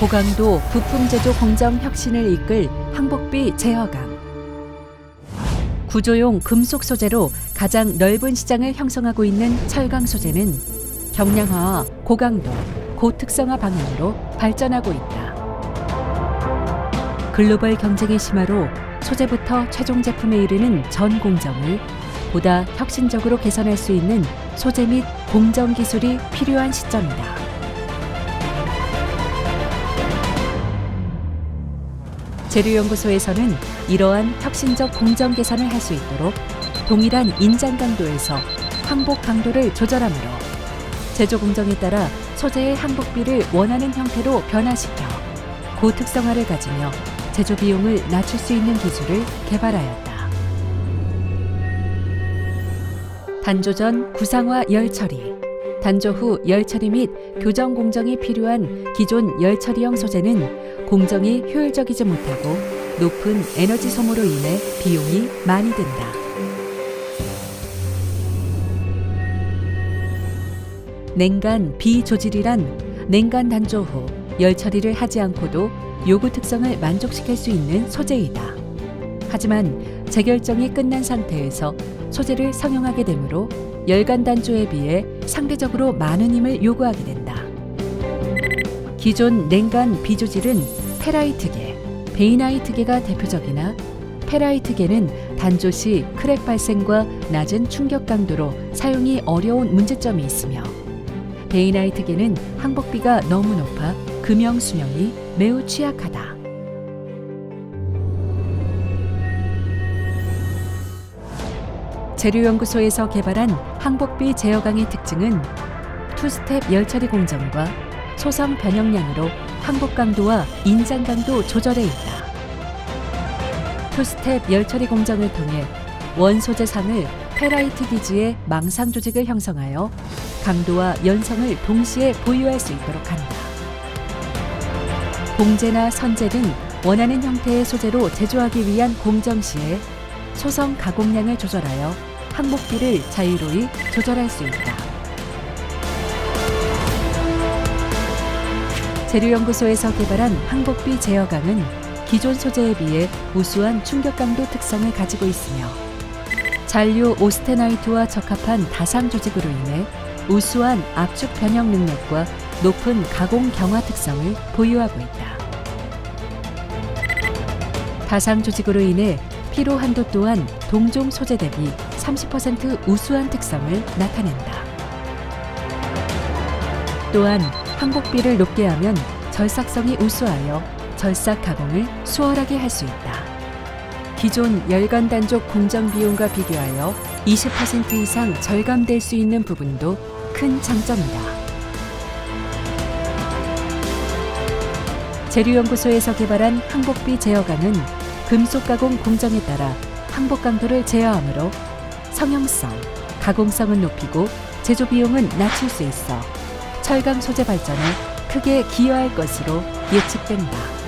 고강도 부품 제조 공정 혁신을 이끌 항복비 제어강. 구조용 금속 소재로 가장 넓은 시장을 형성하고 있는 철강 소재는 경량화와 고강도, 고특성화 방향으로 발전하고 있다. 글로벌 경쟁의 심화로 소재부터 최종 제품에 이르는 전 공정을 보다 혁신적으로 개선할 수 있는 소재 및 공정 기술이 필요한 시점이다. 재료연구소에서는 이러한 혁신적 공정 개선을 할 수 있도록 동일한 인장 강도에서 항복 강도를 조절하므로 제조 공정에 따라 소재의 항복비를 원하는 형태로 변화시켜 고특성화를 가지며 제조 비용을 낮출 수 있는 기술을 개발하였다. 단조 전 구상화 열 처리, 단조 후 열 처리 및 교정 공정이 필요한 기존 열 처리형 소재는 공정이 효율적이지 못하고 높은 에너지 소모로 인해 비용이 많이 든다. 냉간 비조질이란 냉간 단조 후 열 처리를 하지 않고도 요구 특성을 만족시킬 수 있는 소재이다. 하지만 재결정이 끝난 상태에서 소재를 성형하게 되므로 열간 단조에 비해 상대적으로 많은 힘을 요구하게 된다. 기존 냉간 비조질은 페라이트계, 베이나이트계가 대표적이나 페라이트계는 단조 시 크랙 발생과 낮은 충격 강도로 사용이 어려운 문제점이 있으며 베이나이트계는 항복비가 너무 높아 금형 수명이 매우 취약하다. 재료연구소에서 개발한 항복비 제어 강의 특징은 투스텝 열처리 공정과 소성 변형량으로 항복 강도와 인장 강도 조절에 있다. 투스텝 열처리 공정을 통해 원 소재상을 페라이트 기지의 망상 조직을 형성하여 강도와 연성을 동시에 보유할 수 있도록 한다. 봉제나 선제 등 원하는 형태의 소재로 제조하기 위한 공정 시에 소성 가공량을 조절하여 항목비를 자유로이 조절할 수 있다. 재료연구소에서 개발한 항복비 제어강은 기존 소재에 비해 우수한 충격 강도 특성을 가지고 있으며 잔류 오스테나이트와 적합한 다상 조직으로 인해 우수한 압축 변형 능력과 높은 가공 경화 특성을 보유하고 있다. 다상 조직으로 인해 피로 한도 또한 동종 소재 대비 30% 우수한 특성을 나타낸다. 또한 항복비를 높게 하면 절삭성이 우수하여 절삭 가공을 수월하게 할 수 있다. 기존 열간 단족 공정 비용과 비교하여 20% 이상 절감될 수 있는 부분도 큰 장점이다. 재료연구소에서 개발한 항복비 제어강은 금속 가공 공정에 따라 항복 강도를 제어하므로 성형성, 가공성은 높이고 제조 비용은 낮출 수 있어 철강 소재 발전에 크게 기여할 것으로 예측된다.